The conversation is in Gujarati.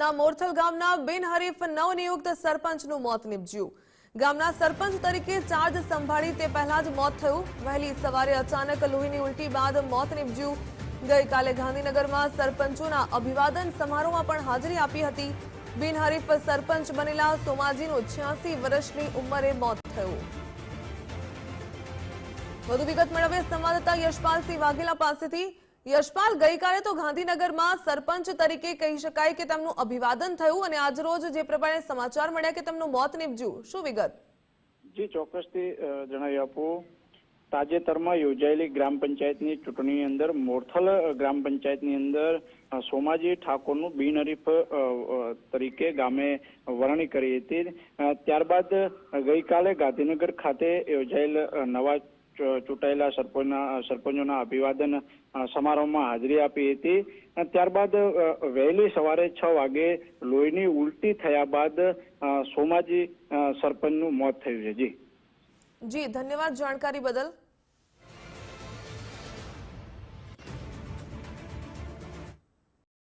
ના મોરથલ ગામના બિનહરીફ નવનિયુક્ત સરપંચનું મોત નીપજ્યું. ગામના સરપંચ તરીકે ચાર્જ સંભાળી તે પહેલા જ મોત થયું. વહેલી સવારે અચાનક લોહીની ઉલટી બાદ મોત નીપજ્યું. ગઈકાલે ગાંધીનગરમાં સરપંચોના અભિવાદન સમારોહમાં પણ હાજરી આપી હતી. બિનહરીફ સરપંચ બનેલા સોમાજીનું છ્યાસી વર્ષની ઉંમરે મોત થયું. વધુ વિગત મેળવીએ સંવાદદાતા યશપાલસિંહ વાઘેલા પાસેથી. યશપાલ, ગઈકાલે તો ગાંધીનગરમાં સરપંચ તરીકે કહી શકાય કે તેમનું અભિવાદન થયું અને આજરોજ જે પ્રમાણે સમાચાર મળ્યા કે તેમનું મોત નીપજ્યું. શું વિગત? જી, ચોક્કસથી જણાવી આપું. તાજેતરમાં યોજાયેલી ગ્રામ પંચાયતની ચૂંટણીની અંદર મોરથલ ગ્રામ પંચાયતની અંદર સોમાજી ઠાકોરનું બિનહરીફ તરીકે ગામે વરણી કરી હતી. ત્યારબાદ ગઈકાલે ગાંધીનગર ખાતે યોજાયેલ નવા ચૂંટાયેલા સરપંચના સરપંચોના અભિવાદન સમારોહમાં હાજરી આપી હતી. ત્યારબાદ વહેલી સવારે છ વાગે લોહીની ઉલટી થયા બાદ સોમાજી સરપંચનું મોત થયું છે. જી. જી, ધન્યવાદ જાણકારી બદલ.